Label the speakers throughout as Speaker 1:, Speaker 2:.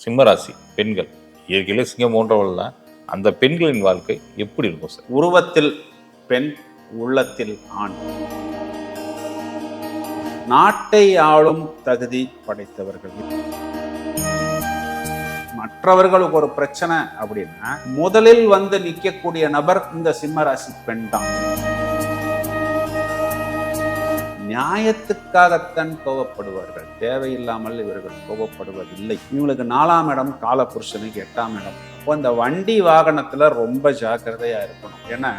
Speaker 1: சிம்மராசி பெண்கள். இயற்கையிலே சிங்கம் போன்றவள் தான். அந்த பெண்களின் வாழ்க்கை எப்படி இருக்கும் சார்?
Speaker 2: உருவத்தில் பெண் உள்ளத்தில் ஆண். நாட்டை ஆளும் தகுதி படைத்தவர்கள். மற்றவர்களுக்கு ஒரு பிரச்சனை அப்படின்னா முதலில் வந்து நிற்கக்கூடிய நபர் இந்த சிம்மராசி பெண் தான். நியாயத்துக்காகத்தான் கோவப்படுவார்கள். தேவையில்லாமல் இவர்கள் கோவப்படுவதில்லை. இவங்களுக்கு நாலாம் இடம் காலபுருஷனுக்கு எட்டாம் இடம். அப்போ இந்த வண்டி வாகனத்துல ரொம்ப ஜாக்கிரதையா இருக்கணும். ஏன்னா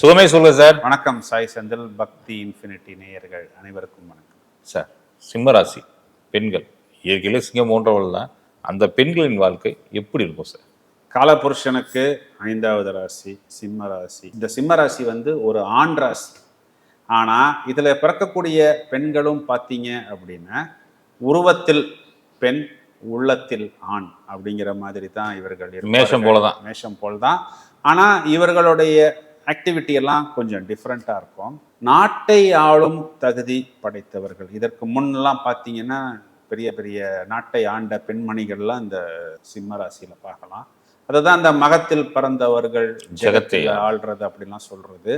Speaker 1: சுகமே சொல்லுங்க சார்.
Speaker 2: வணக்கம். சாய் செந்தில் பக்தி இன்ஃபினிட்டி நேயர்கள் அனைவருக்கும் வணக்கம்.
Speaker 1: சார் சிம்மராசி பெண்கள். இயற்கையிலே சிங்கம் போன்றவள் தான். அந்த பெண்களின் வாழ்க்கை எப்படி இருக்கும் சார்?
Speaker 2: காலபுருஷனுக்கு ஐந்தாவது ராசி சிம்ம ராசி. இந்த சிம்ம ராசி வந்து ஒரு ஆண் ராசி. ஆனா இதுல பிறக்கக்கூடிய பெண்களும் பார்த்தீங்க அப்படின்னா உருவத்தில் பெண் உள்ளத்தில் ஆண் அப்படிங்கிற மாதிரி தான் இவர்கள்.
Speaker 1: மேஷம் போலதான்.
Speaker 2: மேஷம் போல் தான் ஆனா இவர்களுடைய ஆக்டிவிட்டி எல்லாம் கொஞ்சம் டிஃப்ரெண்ட்டாக இருக்கும். நாட்டை ஆளும் தகுதி படைத்தவர்கள். இதற்கு முன்னெல்லாம் பார்த்தீங்கன்னா பெரிய பெரிய நாட்டை ஆண்ட பெண்மணிகள்லாம் இந்த சிம்ம ராசியில பார்க்கலாம். அதுதான் அந்த மகத்தில் பிறந்தவர்கள்
Speaker 1: ஜெகத்தை
Speaker 2: ஆள்றது அப்படிலாம் சொல்றது.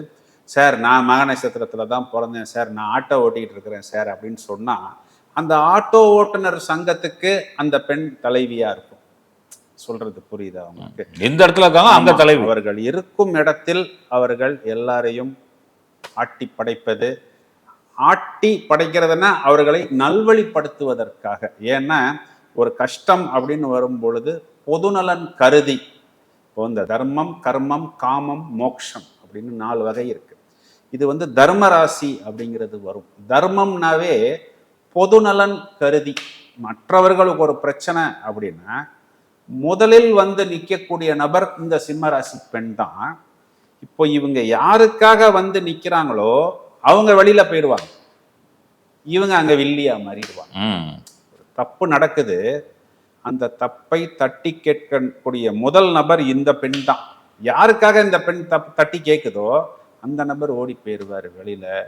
Speaker 2: சார் நான் மக நட்சத்திரத்துல தான் பிறந்தேன். சார் நான் ஆட்டோ ஓட்டிட்டு இருக்கிறேன் சார் அப்படின்னு சொன்னா அந்த ஆட்டோ ஓட்டுநர் சங்கத்துக்கு அந்த பெண் தலைவியா இருக்கும். சொல்றது புரியுதா அவங்களுக்கு
Speaker 1: எந்த இடத்துல இருக்காங்க அந்த தலைவர்
Speaker 2: அவர்கள் இருக்கும் இடத்தில் அவர்கள் எல்லாரையும் ஆட்டி படைப்பது. ஆட்டி படைக்கிறதுனா அவர்களை நல்வழிப்படுத்துவதற்காக. ஏன்னா ஒரு கஷ்டம் அப்படின்னு வரும் பொழுது பொதுநலன் கருதி. இப்போ இந்த தர்மம் கர்மம் காமம் மோக்ஷம் அப்படின்னு நாலு வகை இருக்கு. இது வந்து தர்ம ராசி அப்படிங்கிறது வரும். தர்மம்னாவே பொதுநலன் கருதி. மற்றவர்களுக்கு ஒரு பிரச்சனை அப்படின்னா முதலில் வந்து நிற்கக்கூடிய நபர் இந்த சிம்ம ராசி பெண் தான். இப்போ இவங்க யாருக்காக வந்து நிக்கிறாங்களோ அவங்க வெளியில போயிடுவாங்க. இவங்க அங்க வில்லியா மாறிடுவாங்க. தப்பு நடக்குது. அந்த தப்பை தட்டி கேட்கக்கூடிய முதல் நபர் இந்த பெண் தான். யாருக்காக இந்த பெண் தப் தட்டி கேட்குதோ அந்த நபர் ஓடி போயிடுவார் வெளியில்.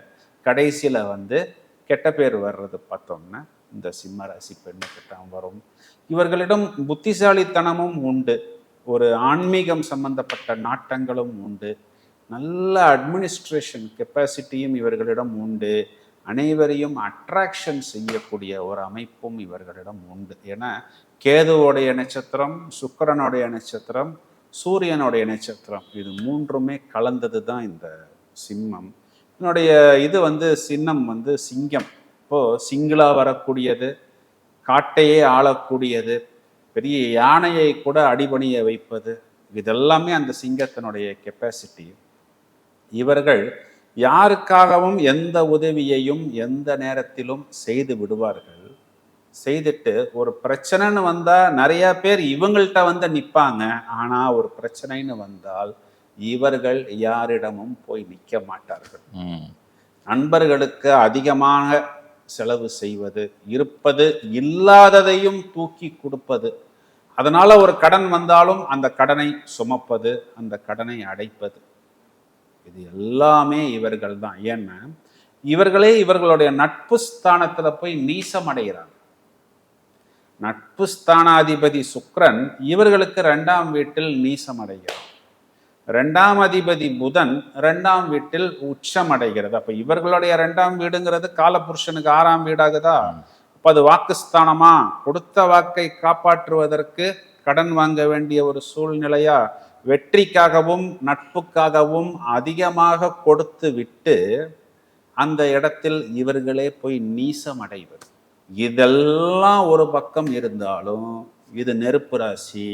Speaker 2: கடைசியில் வந்து கெட்ட பேர் வர்றது பார்த்தோம்னா இந்த சிம்ம ராசி பெண்ணுக்கு தான் வரும். இவர்களிடம் புத்திசாலித்தனமும் உண்டு. ஒரு ஆன்மீகம் சம்பந்தப்பட்ட நாட்டங்களும் உண்டு. நல்ல அட்மினிஸ்ட்ரேஷன் கெப்பாசிட்டியும் இவர்களிடம் உண்டு. அனைவரையும் அட்ராக்ஷன் செய்யக்கூடிய ஒரு அமைப்பும் இவர்களிடம் உண்டு. ஏன்னா கேதுவோடைய நட்சத்திரம் சுக்கிரனுடைய நட்சத்திரம் சூரியனுடைய நட்சத்திரம் இது மூன்றுமே கலந்தது தான் இந்த சிம்மம். என்னுடைய இது வந்து சின்னம் வந்து சிங்கம். இப்போது சிங்கிளா வரக்கூடியது காட்டையே ஆளக்கூடியது பெரிய யானையை கூட அடிபணிய வைப்பது இதெல்லாமே அந்த சிங்கத்தினுடைய கெப்பாசிட்டி இவர்கள் யாருக்காகவும் எந்த உதவியையும் எந்த நேரத்திலும் செய்து விடுவார்கள். செய்துட்டு ஒரு பிரச்சனைன்னு வந்தா நிறைய பேர் இவங்கள்ட்ட வந்து நிப்பாங்க. ஆனா ஒரு பிரச்சனைன்னு வந்தால் இவர்கள் யாரிடமும் போய் நிற்க மாட்டார்கள். நண்பர்களுக்கு அதிகமாக செலவு செய்வது இருப்பது இல்லாததையும் தூக்கி கொடுப்பது. அதனால ஒரு கடன் வந்தாலும் அந்த கடனை சுமப்பது அந்த கடனை அடைப்பது. இது எல்லாமே இவர்கள் தான் ஏன்னா இவர்களே இவர்களுடைய நட்பு ஸ்தானத்துல போய் நீசம் அடைகிறாங்க நட்பு ஸ்தானாதிபதி சுக்ரன் இவர்களுக்கு ரெண்டாம் வீட்டில் நீசம் அடைகிறார் ரெண்டாம் அதிபதி புதன் ரெண்டாம் வீட்டில் உச்சம் அடைகிறது அப்ப இவர்களுடைய ரெண்டாம் வீடுங்கிறது காலபுருஷனுக்கு ஆறாம் வீடாகுதா? அப்ப அது வாக்குஸ்தானமா? கொடுத்த வாக்கை காப்பாற்றுவதற்கு கடன் வாங்க வேண்டிய ஒரு சூழ்நிலையா? வெற்றிக்காகவும் நட்புக்காகவும் அதிகமாக கொடுத்து விட்டு அந்த இடத்தில் இவர்களே போய் நீசம் அடைவது இதெல்லாம் ஒரு பக்கம் இருந்தாலும் இது நெருப்பு ராசி.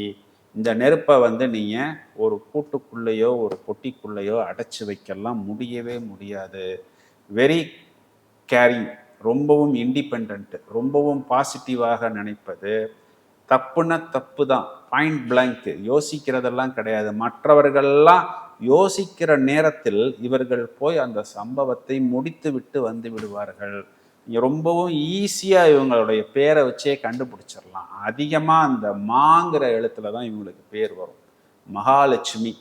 Speaker 2: இந்த நெருப்பை வந்து நீங்கள் ஒரு கூட்டுக்குள்ளேயோ ஒரு பொட்டிக்குள்ளேயோ அடைச்சு வைக்கலாம். முடியவே முடியாது. வெரி கேரிங் ரொம்பவும் இண்டிபெண்ட்டு ரொம்பவும் பாசிட்டிவாக நினைப்பது. தப்புன்னா தப்பு தான். பாயிண்ட் பிளாங்க் யோசிக்கிறதெல்லாம் கிடையாது. மற்றவர்கள்லாம் யோசிக்கிற நேரத்தில் இவர்கள் போய் அந்த சம்பவத்தை முடித்து விட்டு வந்து விடுவார்கள். ரொம்பவும் ஈஸியாக இவங்களுடைய பேரை வச்சே கண்டுபிடிச்சிடலாம். அதிகமாக அந்த மாங்கிற எழுத்துல தான் இவங்களுக்கு பேர் வரும். மகாலட்சுமி.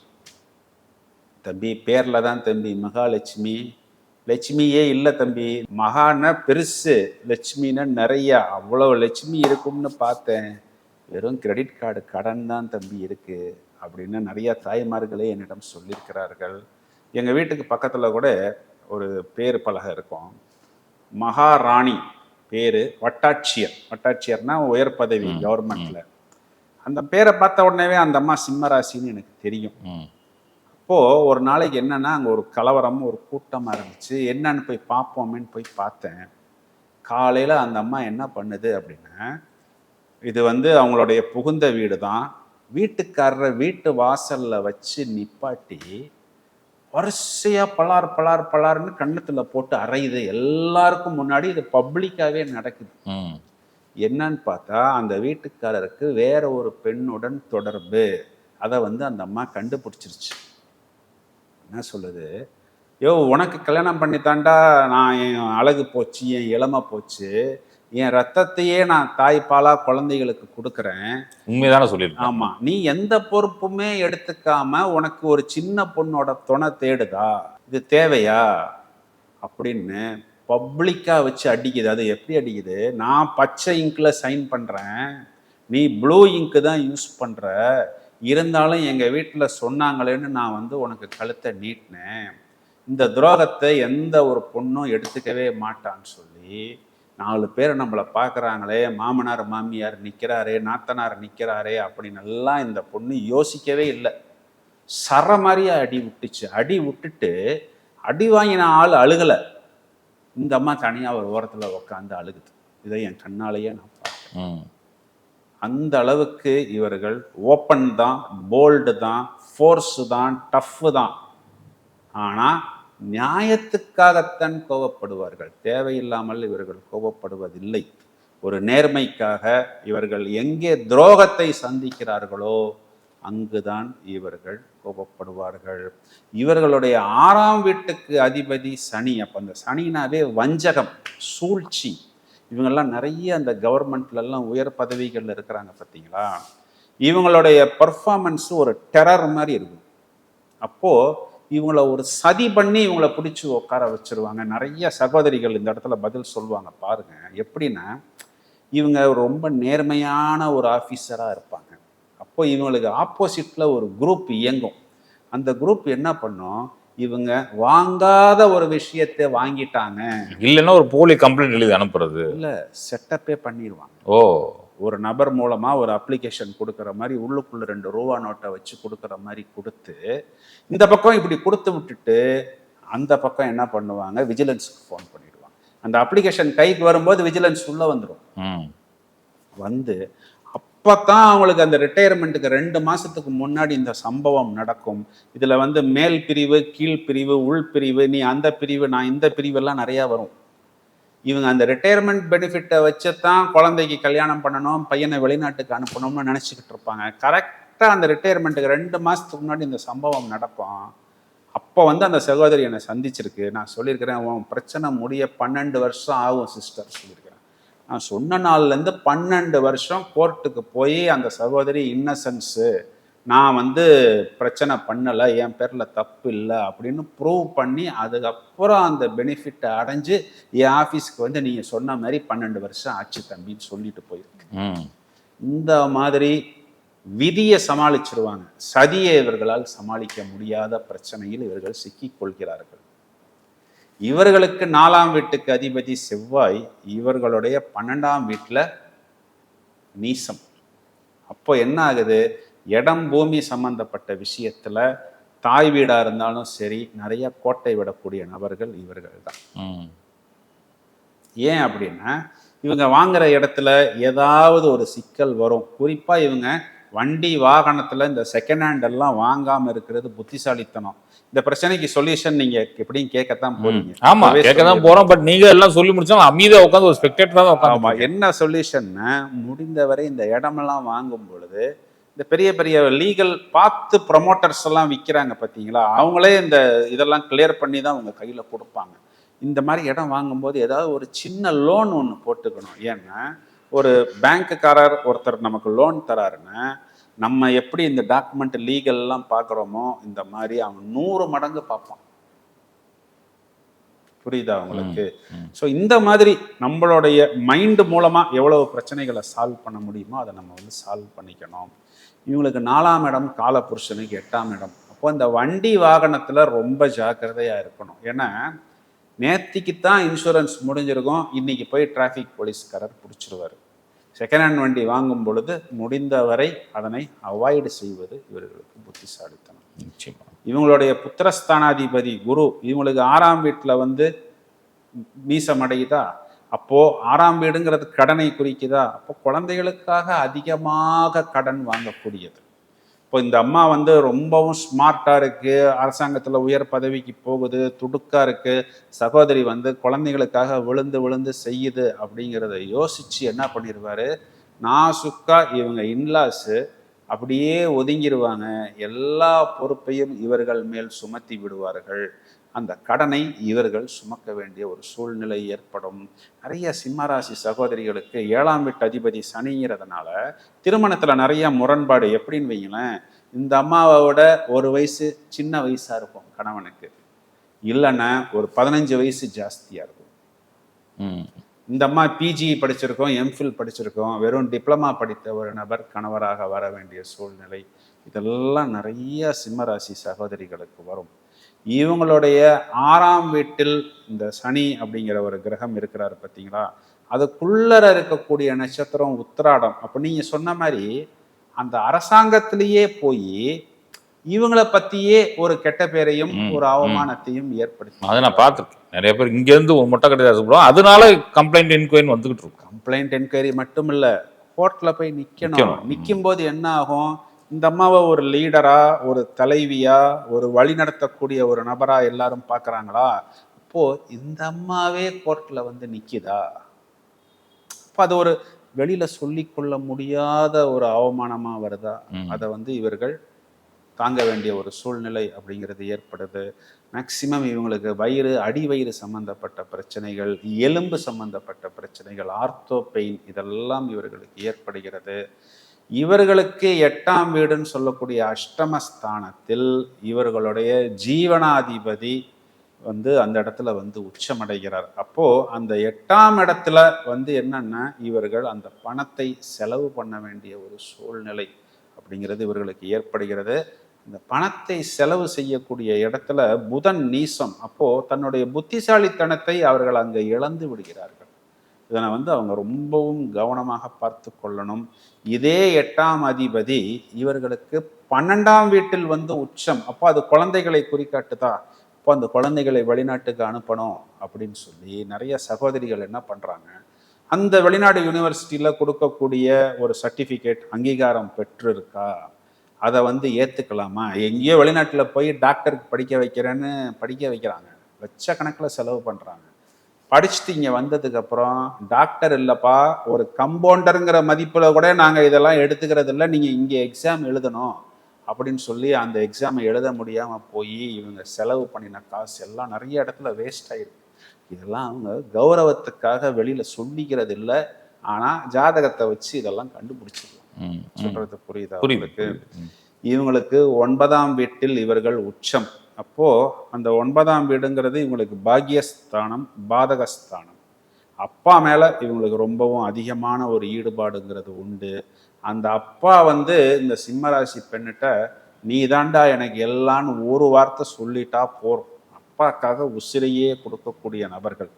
Speaker 2: தம்பி பேரில் தான் தம்பி. மகாலட்சுமி. லட்சுமியே இல்லை தம்பி. மகான பெருசு. லட்சுமின்னா நிறையா. அவ்வளோ லட்சுமி இருக்கும்னு பார்த்தேன். வெறும் கிரெடிட் கார்டு கடன் தான் தம்பி இருக்கு அப்படின்னு நிறைய தாய்மார்களே என்னிடம் சொல்லியிருக்கிறார்கள். எங்கள் வீட்டுக்கு பக்கத்தில் கூட ஒரு பேர் பலகை இருக்கும். மகாராணி பேர் வட்டாட்சியர். வட்டாட்சியர்னா உயர் பதவி கவர்மெண்ட்ல அந்த பேரை பார்த்த உடனேவே அந்த அம்மா சிம்மராசின்னு எனக்கு தெரியும்.
Speaker 1: ம்.
Speaker 2: அப்போ ஒரு நாளைக்கு என்னன்னா அங்கே ஒரு கலவரம் ஒரு கூட்டமாக இருந்துச்சு. என்னன்னு போய் பார்ப்போமேன்னு போய் பார்த்தேன். காலையில் அந்த அம்மா என்ன பண்ணுது அப்படின்னா இது வந்து அவங்களுடைய புகுந்த வீடு தான் வீட்டுக்காரரை வீட்டு வாசல்ல வச்சு நிப்பாட்டி வரிசையா பலார் பலார் பலார்னு கன்னத்துல போட்டு அரையுது எல்லாருக்கும் முன்னாடி இது பப்ளிக்காவே நடக்குது. என்னன்னு பார்த்தா அந்த வீட்டுக்காரருக்கு வேற ஒரு பெண்ணுடன் தொடர்பு. அதை வந்து அந்த அம்மா கண்டுபிடிச்சிருச்சு. என்ன சொல்லுது? யோ உனக்கு கல்யாணம் பண்ணித்தாண்டா நான் என் அழகு போச்சு என் இளமை போச்சு. என் ரத்தத்தையே நான் தாய்ப்பாலா குழந்தைகளுக்கு கொடுக்குறேன்.
Speaker 1: உண்மைதானே சொல்லியிருக்கேன்.
Speaker 2: ஆமா. நீ எந்த பொறுப்புமே எடுத்துக்காம உனக்கு ஒரு சின்ன பொண்ணோட துணை தேடுதா? இது தேவையா? அப்படின்னு பப்ளிக்கா வச்சு அடிக்குது. அது எப்படி அடிக்குது? நான் பச்சை இங்க்ல சைன் பண்றேன். நீ ப்ளூ இங்க் தான் யூஸ் பண்ற. இருந்தாலும் எங்க வீட்டுல சொன்னாங்களேன்னு நான் வந்து உனக்கு கழுத்தை நீட்டினேன். இந்த துரோகத்தை எந்த ஒரு பொண்ணும் எடுத்துக்கவே மாட்டான்னு சொல்லி நாலு பேர் நம்மளை பார்க்குறாங்களே மாமனார் மாமியார் நிற்கிறாரே நாத்தனார் நிற்கிறாரே அப்படின்னு எல்லாம் இந்த பொண்ணு யோசிக்கவே இல்லை. சர மாதிரியே அடி விட்டுச்சு. அடி விட்டுட்டு அடி வாங்கின ஆள் அழுகலை. இந்த அம்மா தனியாக ஒரு ஓரத்தில் உட்காந்து அழுகுது. இதை என் கண்ணாலேயே நான் பார்த்தேன். அந்த அளவுக்கு இவர்கள் ஓப்பன் தான் போல்டு தான் ஃபோர்ஸு தான் டஃப்பு தான். ஆனால் நியாயத்துக்காகத்தான் கோபப்படுவார்கள். தேவையில்லாமல் இவர்கள் கோபப்படுவதில்லை. ஒரு நேர்மைக்காக இவர்கள் எங்கே துரோகத்தை சந்திக்கிறார்களோ அங்குதான் இவர்கள் கோபப்படுவார்கள். இவர்களுடைய ஆறாம் வீட்டுக்கு அதிபதி சனி. அப்போ அந்த சனினாவே வஞ்சகம் சூழ்ச்சி. இவங்கெல்லாம் நிறைய அந்த கவர்மெண்ட்லலாம் உயர் பதவிகளில் இருக்கிறாங்க பார்த்தீங்களா? இவங்களுடைய பர்ஃபார்மன்ஸ் ஒரு டெரர் மாதிரி இருக்கும். அப்போது இவங்கள ஒரு சதி பண்ணி இவங்கள பிடிச்சி உட்கார வச்சிருவாங்க. நிறைய சகோதரிகள் இந்த இடத்துல பதில் சொல்லுவாங்க. பாருங்க எப்படின்னா இவங்க ரொம்ப நேர்மையான ஒரு ஆஃபீஸராக இருப்பாங்க. அப்போ இவங்களுக்கு ஆப்போசிட்டில் ஒரு குரூப் இயங்கும். அந்த குரூப் என்ன பண்ணும்? இவங்க வாங்காத ஒரு விஷயத்தை வாங்கிட்டாங்க.
Speaker 1: இல்லைன்னா ஒரு போலி கம்ப்ளைண்ட் எழுதி அனுப்புறது.
Speaker 2: இல்லை செட்டப்பே பண்ணிடுவாங்க
Speaker 1: ஓ.
Speaker 2: ஒரு நபர் மூலமா ஒரு அப்ளிகேஷன் கொடுக்குற மாதிரி உள்ளுக்குள்ள ரெண்டு ரூபா நோட்டை வச்சு கொடுக்குற மாதிரி கொடுத்து இந்த பக்கம் இப்படி கொடுத்து விட்டுட்டு அந்த பக்கம் என்ன பண்ணுவாங்க? விஜிலன்ஸுக்கு ஃபோன் பண்ணிடுவாங்க. அந்த அப்ளிகேஷன் கைக்கு வரும்போது விஜிலன்ஸ் உள்ள வந்துடும் வந்து அப்பதான் அவங்களுக்கு அந்த ரிட்டையர்மெண்ட்டுக்கு ரெண்டு மாசத்துக்கு முன்னாடி இந்த சம்பவம் நடக்கும். இதுல வந்து மேல் பிரிவு கீழ் பிரிவு உள் பிரிவு நீ அந்த பிரிவு நான் இந்த பிரிவெல்லாம் நிறைய வரும். இவங்க அந்த ரிட்டையர்மெண்ட் பெனிஃபிட்டை வச்சு தான் குழந்தைக்கு கல்யாணம் பண்ணணும் பையனை வெளிநாட்டுக்கு அனுப்பணும்னு நினச்சிக்கிட்டு இருப்பாங்க. கரெக்டாக அந்த ரிட்டையர்மெண்ட்டுக்கு ரெண்டு மாதத்துக்கு முன்னாடி இந்த சம்பவம் நடக்கும். அப்போ வந்து அந்த சகோதரி என்னை சந்திச்சிருக்கு. நான் சொல்லியிருக்கிறேன் உன் பிரச்சனை முடிய பன்னெண்டு வருஷம் ஆகும் சிஸ்டர் சொல்லியிருக்கிறேன். நான் சொன்ன நாள்லேருந்து பன்னெண்டு வருஷம் கோர்ட்டுக்கு போய் அந்த சகோதரி இன்னசென்ஸு நான் வந்து பிரச்சனை பண்ணலை என் பேரில் தப்பு இல்லை அப்படின்னு ப்ரூவ் பண்ணி அதுக்கப்புறம் அந்த பெனிஃபிட்டை அடைஞ்சு என் ஆஃபீஸ்க்கு வந்து நீங்கள் சொன்ன மாதிரி பன்னெண்டு வருஷம் ஆச்சு தம்பின்னு சொல்லிட்டு போயிருக்கு. இந்த மாதிரி விதியை சமாளிச்சிருவாங்க. சதியை இவர்களால் சமாளிக்க முடியாத பிரச்சனையில் இவர்கள் சிக்கிக் கொள்கிறார்கள். இவர்களுக்கு நாலாம் வீட்டுக்கு அதிபதி செவ்வாய் இவர்களுடைய பன்னெண்டாம் வீட்டில் நீசம். அப்போ என்ன ஆகுது? இடம் பூமி சம்பந்தப்பட்ட விஷயத்துல தாய் வீடா இருந்தாலும் சரி நிறைய கோட்டை விடக்கூடிய நபர்கள் இவர்கள் தான் ஏன் அப்படின்னா இவங்க வாங்குற இடத்துல ஏதாவது ஒரு சிக்கல் வரும். குறிப்பா இவங்க வண்டி வாகனத்துல இந்த செகண்ட் ஹேண்ட் எல்லாம் வாங்காம இருக்கிறது புத்திசாலித்தனம். இந்த பிரச்சனைக்கு சொல்யூஷன் நீங்க எப்படியும் கேட்கத்தான் போறீங்க.
Speaker 1: ஆமா
Speaker 2: அப்பவே
Speaker 1: கேட்க தான்
Speaker 2: சொல்லிடுறேன்.
Speaker 1: போறோம். பட் நீங்க எல்லாம் சொல்லி முடிச்சாலும் அமைதியா உட்காந்து ஒரு ஸ்பெக்டேட்டரா தான் உட்காந்து
Speaker 2: என்ன சொல்யூஷன்னா முடிந்தவரை இந்த இடமெல்லாம் வாங்கும் பொழுது இந்த பெரிய பெரிய லீகல் பார்த்து ப்ரொமோட்டர்ஸ் எல்லாம் விற்கிறாங்க பார்த்தீங்களா? அவங்களே இந்த இதெல்லாம் கிளியர் பண்ணி தான் அவங்க கையில் கொடுப்பாங்க. இந்த மாதிரி இடம் வாங்கும்போது ஏதாவது ஒரு சின்ன லோன் ஒன்று போட்டுக்கணும். ஏன்னா ஒரு பேங்க்குக்காரர் ஒருத்தர் நமக்கு லோன் தராருன்னா நம்ம எப்படி இந்த டாக்குமெண்ட் லீகல்லாம் பார்க்குறோமோ இந்த மாதிரி அவன் நூறு மடங்கு பார்ப்பான். புரியுதா உங்களுக்கு? ஸோ இந்த மாதிரி நம்மளுடைய மைண்டு மூலமா எவ்வளவு பிரச்சனைகளை சால்வ் பண்ண முடியுமோ அதை நம்ம வந்து சால்வ் பண்ணிக்கணும். இவங்களுக்கு நாலாம் இடம் காலபுருஷனுக்கு எட்டாம் இடம். அப்போ இந்த வண்டி வாகனத்துல ரொம்ப ஜாக்கிரதையா இருக்கணும். ஏன்னா நேத்திக்கு தான் இன்சூரன்ஸ் முடிஞ்சிருக்கும். இன்னைக்கு போய் டிராஃபிக் போலீஸ்காரர் பிடிச்சிருவாரு. செகண்ட் ஹேண்ட் வண்டி வாங்கும் பொழுது முடிந்தவரை அதனை அவாய்டு செய்வது இவர்களுக்கு புத்திசாலித்தனம்.
Speaker 1: நிச்சயமா.
Speaker 2: இவங்களுடைய புத்திரஸ்தானாதிபதி குரு இவங்களுக்கு ஆறாம் வீட்டில் வந்து மீசம் அடையுதா அப்போது ஆறாம் வீடுங்கிறது கடனை குறிக்குதா? அப்போ குழந்தைகளுக்காக அதிகமாக கடன் வாங்கக்கூடியது. இப்போ இந்த அம்மா வந்து ரொம்பவும் ஸ்மார்ட்டாக இருக்குது அரசாங்கத்தில் உயர் பதவிக்கு போகுது துடுக்காக இருக்குது சகோதரி வந்து குழந்தைகளுக்காக விழுந்து விழுந்து செய்யுது அப்படிங்கிறத யோசித்து என்ன பண்ணிடுவாரு நாசுக்கா இவங்க இன்லாஸு அப்படியே ஒதுங்கிடுவாங்க எல்லா பொறுப்பையும் இவர்கள் மேல் சுமத்தி விடுவார்கள். அந்த கடனை இவர்கள் சுமக்க வேண்டிய ஒரு சூழ்நிலை ஏற்படும். நிறைய சிம்மராசி சகோதரிகளுக்கு ஏழாம் வீட்டு அதிபதி சனிங்கிறதுனால திருமணத்தில் நிறைய முரண்பாடு எப்படின்னு வைங்களேன் இந்த அம்மாவோட ஒரு வயசு சின்ன வயசாக இருக்கும் கணவனுக்கு. இல்லைன்னா ஒரு பதினஞ்சு வயசு ஜாஸ்தியாக இருக்கும். இந்த அம்மா பிஜி படிச்சிருக்கோம் எம்ஃபில் படிச்சிருக்கோம் வெறும் டிப்ளமா படித்த ஒரு நபர் கணவராக வர வேண்டிய சூழ்நிலை. இதெல்லாம் நிறைய சிம்மராசி சகோதரிகளுக்கு வரும். இவங்களுடைய ஆறாம் வீட்டில் இந்த சனி அப்படிங்கிற ஒரு கிரகம் இருக்கிறாரு பார்த்தீங்களா? அதுக்குள்ளர இருக்கக்கூடிய நட்சத்திரம் உத்திராடம். அப்போ நீங்கள் சொன்ன மாதிரி அந்த அரசாங்கத்திலேயே போய் இவங்கள பத்தியே ஒரு கெட்ட பேரையும் ஒரு அவமானத்தையும் ஏற்படுத்தி
Speaker 1: அதை நான் பார்த்துருக்கேன். நிறைய பேர் இங்கேருந்து ஒரு மொட்டை கடையில் சொல்லுவோம் அதனால கம்ப்ளைண்ட் என்கொயரின்னு வந்துகிட்டு இருக்கும்
Speaker 2: கம்ப்ளைண்ட் என்கொயரி மட்டும் இல்ல கோர்ட்ல போய் நிக்கணும். நிற்கும் போது என்ன ஆகும்? இந்த அம்மாவை ஒரு லீடரா ஒரு தலைவியா ஒரு வழி நடத்தக்கூடிய ஒரு நபரா எல்லாரும் பார்க்கறாங்களா? அப்போ இந்த அம்மாவே கோர்ட்ல வந்து நிக்குதா? அப்போ அது ஒரு வெளியில சொல்லிக்கொள்ள முடியாத ஒரு அவமானமா வருதா. அதை வந்து இவர்கள் தாங்க வேண்டிய ஒரு சூழ்நிலை அப்படிங்கிறது ஏற்படுது. மேக்சிமம் இவங்களுக்கு வயிறு அடி வயிறு சம்பந்தப்பட்ட பிரச்சனைகள் எலும்பு சம்பந்தப்பட்ட பிரச்சனைகள் ஆர்த்தோ பெயின் இதெல்லாம் இவர்களுக்கு ஏற்படுகிறது. இவர்களுக்கு எட்டாம் வீடுன்னு சொல்லக்கூடிய அஷ்டமஸ்தானத்தில் இவர்களுடைய ஜீவனாதிபதி வந்து அந்த இடத்துல வந்து உச்சமடைகிறார். அப்போ அந்த எட்டாம் இடத்துல வந்து என்னன்னா இவர்கள் அந்த பணத்தை செலவு பண்ண வேண்டிய ஒரு சூழ்நிலை அப்படிங்கிறது இவர்களுக்கு ஏற்படுகிறது. இந்த பணத்தை செலவு செய்யக்கூடிய இடத்துல புதன் நீசம் அப்போ தன்னுடைய புத்திசாலித்தனத்தை அவர்கள் அங்கே இழந்து விடுகிறார்கள். இதனை வந்து அவங்க ரொம்பவும் கவனமாக பார்த்து கொள்ளணும். இதே எட்டாம் அதிபதி இவர்களுக்கு பன்னெண்டாம் வீட்டில் வந்து உச்சம். அப்போ அது குழந்தைகளை குறிக்காட்டுதா அப்போ அந்த குழந்தைகளை வெளிநாட்டுக்கு அனுப்பணும் அப்படின்னு சொல்லி நிறைய சகோதரிகள் என்ன பண்ணுறாங்க அந்த வெளிநாடு யூனிவர்சிட்டியில் கொடுக்கக்கூடிய ஒரு சர்டிஃபிகேட் அங்கீகாரம் பெற்றிருக்கா? அதை வந்து ஏற்றுக்கலாமா எங்கேயோ வெளிநாட்டில் போய் டாக்டருக்கு படிக்க வைக்கிறேன்னு படிக்க வைக்கிறாங்க. லட்சக்கணக்கில் செலவு பண்ணுறாங்க படிச்சுட்டு இங்கே வந்ததுக்கப்புறம் டாக்டர் இல்லைப்பா ஒரு கம்பவுண்டருங்கிற மதிப்பில் கூட நாங்கள் இதெல்லாம் எடுத்துக்கிறது இல்லை. நீங்கள் இங்கே எக்ஸாம் எழுதணும் அப்படின்னு சொல்லி அந்த எக்ஸாமை எழுத முடியாமல் போய் இவங்க செலவு பண்ணின காசு எல்லாம் நிறைய இடத்துல வேஸ்ட் ஆகிருக்கு இதெல்லாம் அவங்க கௌரவத்துக்காக வெளியில் சொல்லிக்கிறது இல்லை. ஆனால் ஜாதகத்தை வச்சு இதெல்லாம்
Speaker 1: கண்டுபிடிச்சிருக்கு
Speaker 2: சொல்றது புரியுதா
Speaker 1: புரியுது.
Speaker 2: இவங்களுக்கு ஒன்பதாம் வீட்டில் இவர்கள் உச்சம். அப்போ அந்த ஒன்பதாம் வீடுங்கிறது இவங்களுக்கு பாக்கியஸ்தானம் பாதகஸ்தானம். அப்பா மேல இவங்களுக்கு ரொம்பவும் அதிகமான ஒரு ஈடுபாடுங்கிறது உண்டு. அந்த அப்பா வந்து இந்த சிம்மராசி பெண்ணிட்ட நீ தாண்டா எனக்கு எல்லான்னு ஒரு வார்த்தை சொல்லிட்டா போறோம். அப்பாக்காக உசிரையே கொடுக்கக்கூடிய நபர்கள்.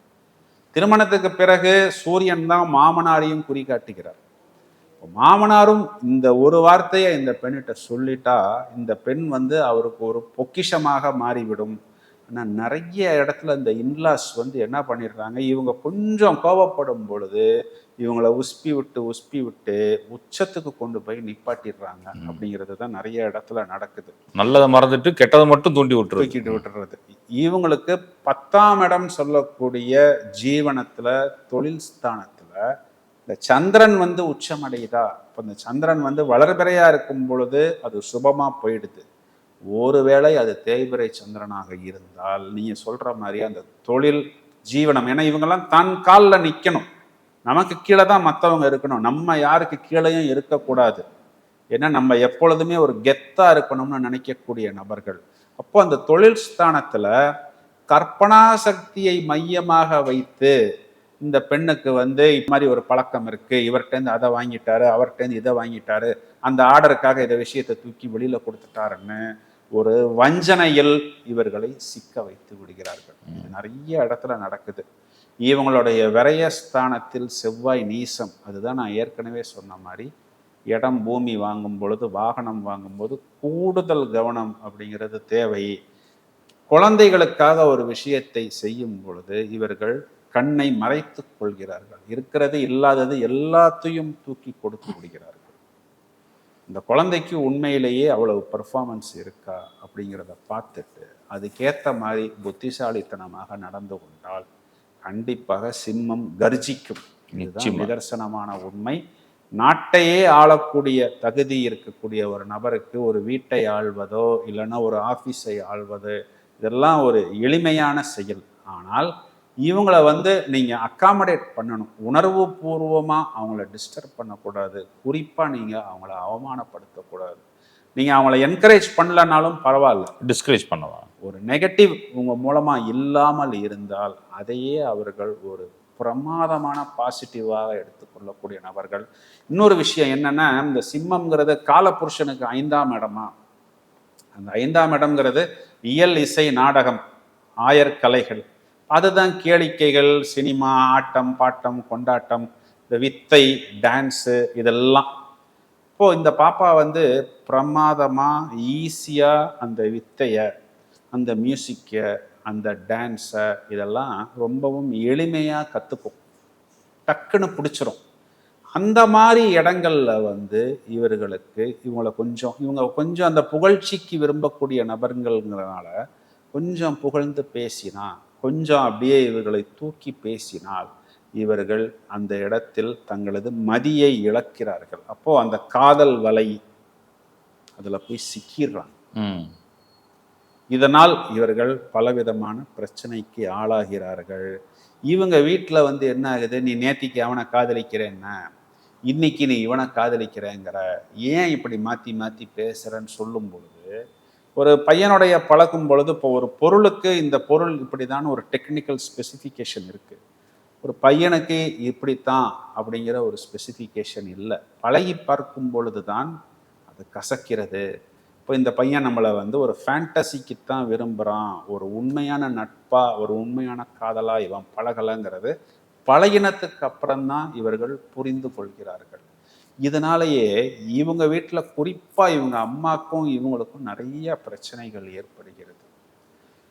Speaker 2: திருமணத்துக்கு பிறகு சூரியன் தான் மாமனாரையும் குறிகாட்டுகிறார். மாமனாரும் இந்த ஒரு வார்த்தையை இந்த பெண்ணிட்ட சொல்லிட்டா இந்த பெண் வந்து அவருக்கு ஒரு பொக்கிஷமாக மாறிவிடும். ஆனால் நிறைய இடத்துல இந்த இன்லாஸ் வந்து என்ன பண்ணிடுறாங்க இவங்க கொஞ்சம் கோபப்படும் பொழுது இவங்கள உஸ்பி விட்டு உஸ்பி விட்டு உச்சத்துக்கு கொண்டு போய் நிப்பாட்டிடுறாங்க. அப்படிங்கிறது தான் நிறைய இடத்துல நடக்குது.
Speaker 1: நல்லதை மறந்துட்டு கெட்டதை மட்டும் தூண்டி விட்டுருது.
Speaker 2: தூக்கிட்டு விட்டுறது. இவங்களுக்கு பத்தாம் இடம் சொல்லக்கூடிய ஜீவனத்துல தொழில் ஸ்தானத்துல இந்த சந்திரன் வந்து உச்சமடையுதா? இப்போ இந்த சந்திரன் வந்து வளர்பிறையா இருக்கும் பொழுது அது சுபமா போயிடுது. ஒருவேளை அது தேய்பிறை சந்திரனாக இருந்தால் நீங்க சொல்ற மாதிரி அந்த தொழில் ஜீவனம் ஏன்னா இவங்கெல்லாம் தன் காலில் நிற்கணும் நமக்கு கீழே தான் மற்றவங்க இருக்கணும். நம்ம யாருக்கு கீழேயும் இருக்கக்கூடாது. ஏன்னா நம்ம எப்பொழுதுமே ஒரு கெத்தா இருக்கணும்னு நினைக்கக்கூடிய நபர்கள். அப்போ அந்த தொழில் ஸ்தானத்தில் கற்பனா சக்தியை மையமாக வைத்து இந்த பெண்ணுக்கு வந்து இது மாதிரி ஒரு பழக்கம் இருக்கு. இவர்கிட்டேருந்து அதை வாங்கிட்டாரு அவர்கிட்டேருந்து இதை வாங்கிட்டாரு. அந்த ஆர்டருக்காக இந்த விஷயத்தை தூக்கி வெளியில கொடுத்துட்டாருன்னு ஒரு வஞ்சனையில் இவர்களை சிக்க வைத்து விடுகிறார்கள். இது நிறைய இடத்துல நடக்குது. இவங்களுடைய விரயஸ்தானத்தில் செவ்வாய் நீசம் அதுதான் நான் ஏற்கனவே சொன்ன மாதிரி இடம் பூமி வாங்கும் பொழுது வாகனம் வாங்கும்போது கூடுதல் கவனம் அப்படிங்கிறது தேவை. குழந்தைகளுக்காக ஒரு விஷயத்தை செய்யும் பொழுது இவர்கள் கண்ணை மறைத்துக் கொள்கிறார்கள். இருக்கிறது இல்லாதது எல்லாத்தையும் தூக்கி கொடுத்து விடுகிறார்கள். இந்த குழந்தைக்கு உண்மையிலேயே அவ்வளவு பெர்ஃபார்மன்ஸ் இருக்கா அப்படிங்கிறத பார்த்துட்டு அதுக்கேற்ற மாதிரி புத்திசாலித்தனமாக நடந்து கொண்டால் கண்டிப்பாக சிம்மம் கர்ஜிக்கும். இதுதான். நிதர்சனமான உண்மை. நாட்டையே ஆளக்கூடிய தகுதி இருக்கக்கூடிய ஒரு நபருக்கு ஒரு வீட்டை ஆள்வதோ இல்லைன்னா ஒரு ஆஃபீஸை ஆள்வது இதெல்லாம் ஒரு எளிமையான செயல். ஆனால் இவங்கள வந்து நீங்கள் அக்காமடேட் பண்ணணும். உணர்வு பூர்வமாக அவங்கள டிஸ்டர்ப் பண்ணக்கூடாது. குறிப்பாக நீங்கள் அவங்கள அவமானப்படுத்தக்கூடாது. நீங்கள் அவங்கள என்கரேஜ் பண்ணலனாலும் பரவாயில்ல.
Speaker 1: டிஸ்கரேஜ் பண்ணலாம்
Speaker 2: ஒரு நெகட்டிவ் உங்க மூலமா இல்லாமல் இருந்தால் அதையே அவர்கள் ஒரு பிரமாதமான பாசிட்டிவாக எடுத்துக்கொள்ளக்கூடிய நபர்கள். இன்னொரு விஷயம் என்னன்னா இந்த சிம்மம்ங்கிறது காலபுருஷனுக்கு ஐந்தாம் இடமா? அந்த ஐந்தாம் இடம்ங்கிறது இயல் இசை நாடகம் ஆயர்கலைகள் அதுதான் கேளிக்கைகள் சினிமா ஆட்டம் பாட்டம் கொண்டாட்டம் இந்த வித்தை டான்ஸு இதெல்லாம். இப்போ இந்த பாப்பா வந்து பிரமாதமாக ஈஸியாக அந்த வித்தையை அந்த மியூசிக்கை அந்த டான்ஸை இதெல்லாம் ரொம்பவும் எளிமையாக கற்றுக்கும் டக்குன்னு பிடிச்சிரும். அந்த மாதிரி இடங்களில் வந்து இவர்களுக்கு இவங்கள கொஞ்சம் இவங்க கொஞ்சம் அந்த புகழ்ச்சிக்கு விரும்பக்கூடிய நபருங்கிறதுனால கொஞ்சம் புகழ்ந்து பேசினா கொஞ்சம் அப்படியே இவர்களை தூக்கி பேசினால் இவர்கள் அந்த இடத்தில் தங்களது மதியை இழக்கிறார்கள். அப்போ அந்த காதல் வலை அதுல போய் சிக்கிடுறாங்க இதனால் இவர்கள் பலவிதமான பிரச்சனைக்கு ஆளாகிறார்கள். இவங்க வீட்டில் வந்து என்ன ஆகுது? நீ நேத்திக்கு அவனை காதலிக்கிறேன்னா? இன்னைக்கு நீ இவனை காதலிக்கிறேங்கிற. ஏன் இப்படி மாற்றி மாற்றி பேசுகிறேன்னு சொல்லும் பொழுது ஒரு பையனுடைய பழக்கும் பொழுது இப்போ ஒரு பொருளுக்கு இந்த பொருள் இப்படி தான் ஒரு டெக்னிக்கல் ஸ்பெசிஃபிகேஷன் இருக்குது ஒரு பையனுக்கு இப்படித்தான் அப்படிங்கிற ஒரு ஸ்பெசிஃபிகேஷன் இல்லை. பழகி பார்க்கும் பொழுது தான் அது கசக்கிறது. இப்போ இந்த பையன் நம்மளை வந்து ஒரு ஃபேண்டசிக்கு தான் விரும்புகிறான் ஒரு உண்மையான நட்பாக ஒரு உண்மையான காதலாக இவன் பழகலைங்கிறது பழகினத்துக்கு அப்புறம்தான் இவர்கள் புரிந்து கொள்கிறார்கள். இதனாலேயே இவங்க வீட்டில் குறிப்பாக இவங்க அம்மாக்கும் இவங்களுக்கும் நிறைய பிரச்சனைகள் ஏற்படுகிறது.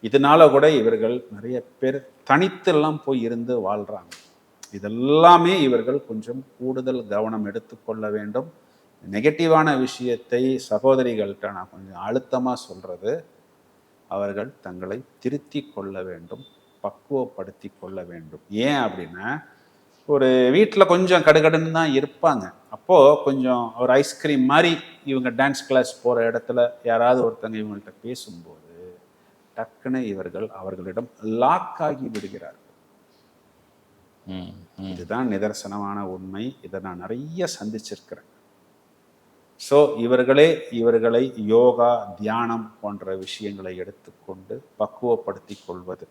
Speaker 2: இதனால கூட இவர்கள் நிறைய பேர் தனித்தெல்லாம் போய் இருந்து வாழ்கிறாங்க இதெல்லாமே இவர்கள் கொஞ்சம் கூடுதல் கவனம் எடுத்துக்கொள்ள வேண்டும். நெகட்டிவான விஷயத்தை சகோதரிகள்கிட்ட நான் கொஞ்சம் அழுத்தமாக சொல்கிறது அவர்கள் தங்களை திருத்தி கொள்ள வேண்டும் பக்குவப்படுத்தி கொள்ள வேண்டும். ஏன் அப்படின்னா ஒரு வீட்டில் கொஞ்சம் கடுகடுன்னு தான் இருப்பாங்க. அப்போது கொஞ்சம் ஒரு ஐஸ்கிரீம் மாதிரி இவங்க டான்ஸ் கிளாஸ் போகிற இடத்துல யாராவது ஒருத்தங்க இவங்கள்ட்ட பேசும்போது டக்குன்னு இவர்கள் அவர்களிடம் லாக் ஆகி விடுகிறார்கள். இதுதான் நிதர்சனமான உண்மை. இதை நான் நிறைய சந்திச்சிருக்கிறேன். ஸோ இவர்களே இவர்களை யோகா தியானம் போன்ற விஷயங்களை எடுத்துக்கொண்டு பக்குவப்படுத்தி கொள்வது.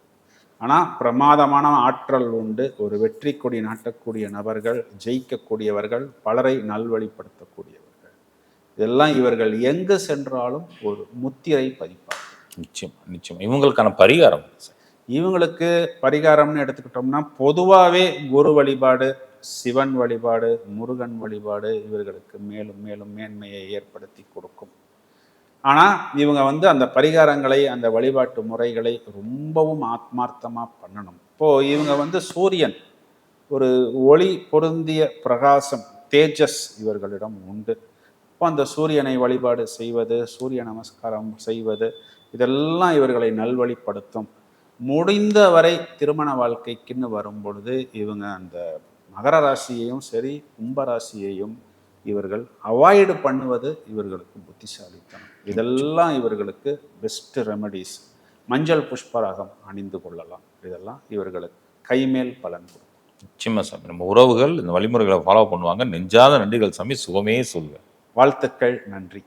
Speaker 2: ஆனால் பிரமாதமான ஆற்றல் உண்டு. ஒரு வெற்றி கொடி நாட்டக்கூடிய நபர்கள் ஜெயிக்கக்கூடியவர்கள் பலரை நல்வழிப்படுத்தக்கூடியவர்கள். இதெல்லாம் இவர்கள் எங்கு சென்றாலும் ஒரு முத்திரை பதிப்பார்கள்.
Speaker 1: நிச்சயம் நிச்சயம். இவங்களுக்கான பரிகாரம்.
Speaker 2: இவங்களுக்கு பரிகாரம்னு எடுத்துக்கிட்டோம்னா பொதுவாகவே குரு வழிபாடு சிவன் வழிபாடு முருகன் வழிபாடு இவர்களுக்கு மேலும் மேலும் மேன்மையை ஏற்படுத்தி கொடுக்கும். ஆனால் இவங்க வந்து அந்த பரிகாரங்களை அந்த வழிபாட்டு முறைகளை ரொம்பவும் ஆத்மார்த்தமாக பண்ணணும். இப்போது இவங்க வந்து சூரியன் ஒரு ஒளி பொருந்திய பிரகாசம் தேஜஸ் இவர்களிடம் உண்டு. இப்போ அந்த சூரியனை வழிபாடு செய்வது சூரிய நமஸ்காரம் செய்வது இதெல்லாம் இவர்களை நல்வழிப்படுத்தும். முடிந்த வரை திருமண வாழ்க்கைக்குன்னு வரும் பொழுது இவங்க அந்த மகர ராசியையும் சரி கும்ப ராசியையும் இவர்கள் அவாய்டு பண்ணுவது இவர்களுக்கு புத்திசாலித்தனம். இதெல்லாம் இவர்களுக்கு பெஸ்ட் ரெமடிஸ் மஞ்சள் புஷ்பராகம் அணிந்து கொள்ளலாம். இதெல்லாம் இவர்களுக்கு கைமேல் பலன் கொடுக்கும்.
Speaker 1: நிச்சயமா சாமி. நம்ம உறவுகள் இந்த வழிமுறைகளை ஃபாலோ பண்ணுவாங்க. நெஞ்சாத நன்றிகள் சாமி. சுகமே சொல்லுவேன்
Speaker 2: வாழ்த்துக்கள் நன்றி.